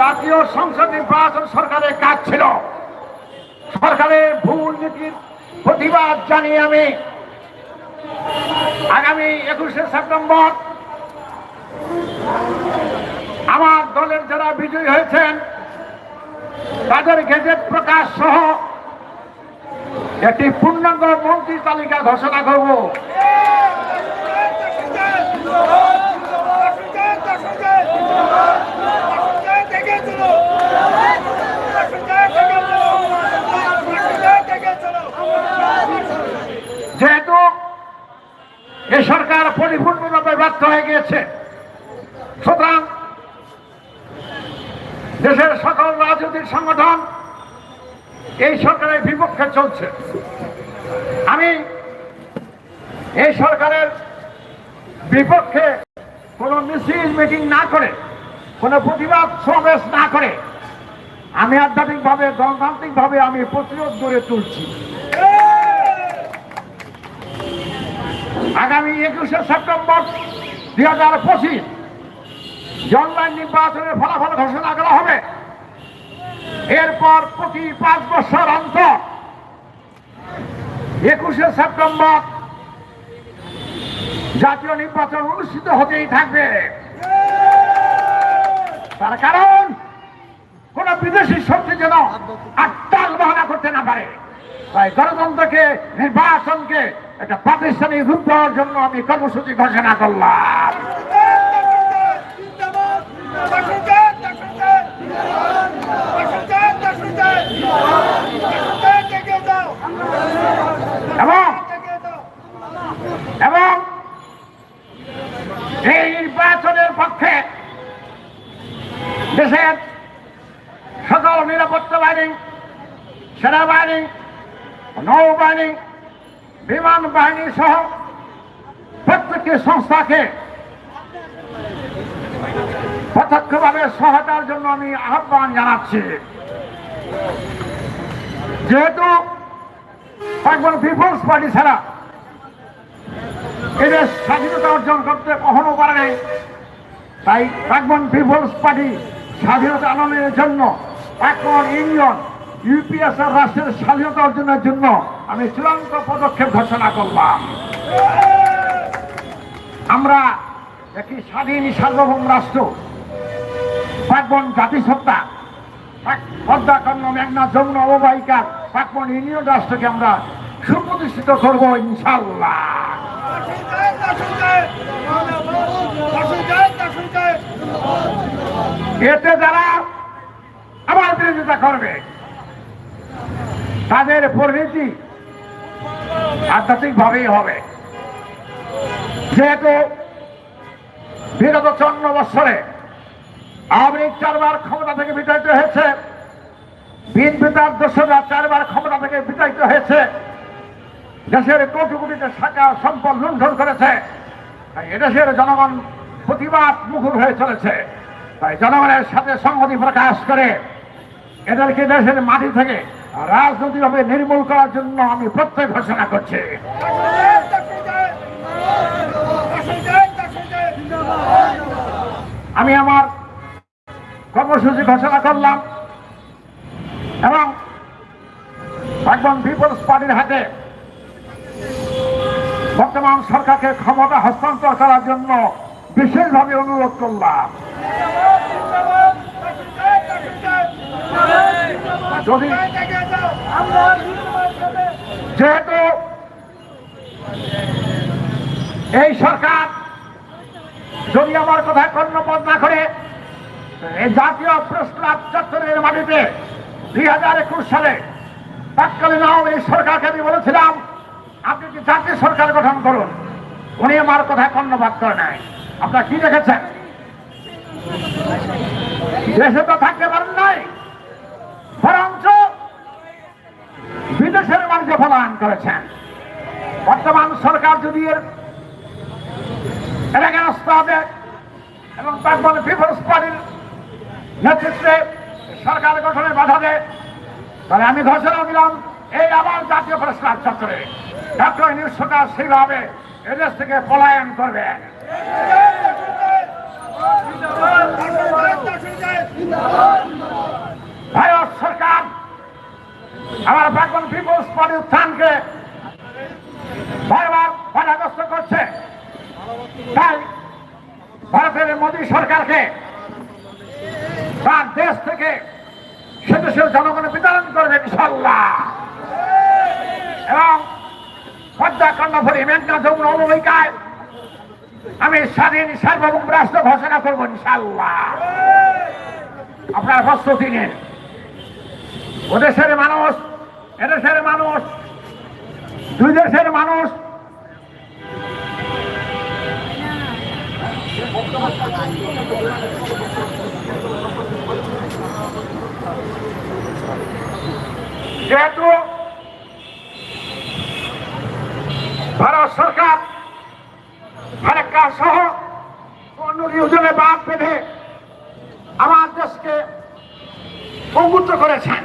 জাতীয় সংসদ নির্বাচন সরকারের কাজ ছিল। সরকারের ভুল নীতির প্রতিবাদ জানিয়ে আমি আগামী একুশে সেপ্টেম্বর আমার দলের যারা বিজয়ী হয়েছেন, তাদের গেজেট প্রকাশ সহ একটি পূর্ণাঙ্গ মন্ত্রী তালিকা ঘোষণা করব। পরিপূর্ণভাবে ব্যর্থ হয়ে গিয়েছে। সুতরাং দেশের সকল রাজনৈতিক সংগঠন এই সরকারের বিপক্ষে চলছে। আমি এই সরকারের বিপক্ষে কোনো মিছিল, মিটিং না করে, কোনো প্রতিবাদ সমাবেশ না করে, আমি আধ্যাত্মিকভাবে, গণতান্ত্রিকভাবে আমি প্রতিরোধ গড়ে তুলছি। একুশে সেপ্টেম্বর দুই হাজার পঁচিশ অনলাইন নির্বাচনের ফলাফল ঘোষণা করা হবে। এরপর প্রতি পাঁচ বছর অন্তর একুশে সেপ্টেম্বর জাতীয় নির্বাচন অনুষ্ঠিত হতেই থাকবে। তার কারণ, কোন বিদেশি শক্তি যেন আটটাল বহনা করতে না পারে। তাই গণতন্ত্রকে, নির্বাচনকে একটা প্রাতিষ্ঠানিক রূপ দেওয়ার জন্য আমি কর্মসূচি ঘোষণা করলাম। এবং এবং এই নির্বাচনের পক্ষে দেশের সকল নিরাপত্তা বাহিনী, সেনাবাহিনী, নৌবাহিনী বিমান বাহিনী সহ প্রত্যেকটি সংস্থাকে প্রত্যক্ষভাবে সহায়তার জন্য আমি আহ্বান জানাচ্ছি। যেহেতু একবার পিপলস পার্টি ছাড়া এদের স্বাধীনতা অর্জন করতে কখনো পারে তাই প্রাক্তন পিপলস পার্টি স্বাধীনতা আনয়নের জন্য প্রাক্তন ইউনিয়ন ইউপিএসআর রাষ্ট্রের স্বাধীনতা অর্জনের জন্য আমি চূড়ান্ত পদক্ষেপ ঘোষণা করলাম। আমরা একটি স্বাধীন সার্বভৌম রাষ্ট্র, প্রাক্তন জাতিসত্তা পদ্মা কর্ণ মেঘনা যমুনা অববাহিকার প্রাক্তন ইউনিয়ন রাষ্ট্রকে আমরা সুপ্রতিষ্ঠিত করব ইনশাল্লাহ এতে যারা আমার বিরোধিতা করবে তাদের পরিণতি আধ্যাত্মিক ভাবেই হবে। যেহেতু বিগত চন্ন বৎসরে আওয়ামী চারবার ক্ষমতা থেকে বিতাড়িত হয়েছে, বিএনপি তার দোষরা চারবার ক্ষমতা থেকে বিতাড়িত হয়েছে, দেশের কোটি কোটিতে শাখা সম্পদ লুণ্ঠন করেছে, তাই এদেশের জনগণ প্রতিবাদ মুখর হয়ে চলেছে। তাই জনগণের সাথে সংহতি প্রকাশ করে এদেরকে দেশের মাটি থেকে রাজনৈতিকভাবে নির্মূল করার জন্য আমি প্রত্যয় ঘোষণা করছি। আমি আমার কর্মসূচি ঘোষণা করলাম এবং একদম পিপলস পার্টির হাতে বর্তমান সরকারকে ক্ষমতা হস্তান্তর করার জন্য বিশেষভাবে অনুরোধ করলাম। যদি যেহেতু এই সরকার যদি আমার কথা কর্ণপদ না করে জাতীয় প্রস্তাব চত্বরের মাটিতে দুই হাজার একুশ সালে তৎকালীন এই সরকারকে আমি বলেছিলাম, আপনি কি জাতীয় সরকার গঠন করুন? উনি আমার কথা কর্ণপাত করে নাই। আপনারা কি দেখেছেন? দেশে তো থাকতে পারেন নাই বরঞ্চ বিদেশের বাণিজ্য ফলায়ন করেছেন। বর্তমান সরকার যদি এর এলাকা রাস্তা হবে এবং তারপরে পিপলস পার্টির নেতৃত্বে সরকার গঠনে বাধা দেয়, তাহলে আমি ঘোষণা দিলাম, এই আবার জাতীয় পুরস্কার চক্রে ডক্টর সরকার সেইভাবে এদেশ থেকে পলায়ন করবেন গণ উত্থানকে বারবার বাধাগ্রস্ত করছে। তাই ভারতের মোদী সরকারকে তার দেশ থেকে সে দেশের জনগণ বিতরণ করবে ইনশাল্লাহ এবং পদ্মা কর্ণফুলী মেঘনা যমুনা অবহিকায় আমি স্বাধীন সার্বভৌম রাষ্ট্র ঘোষণা করব ইনশাল্লাহ আপনার প্রস্তুতি নিন। ওদেশের মানুষ এদেশের মানুষ দুই দেশের মানুষ। যেহেতু ভারত সরকার ফারাক্কা সহ অন্য বাদ বেঁধে আমার দেশকে পঙ্গুত্ব করেছেন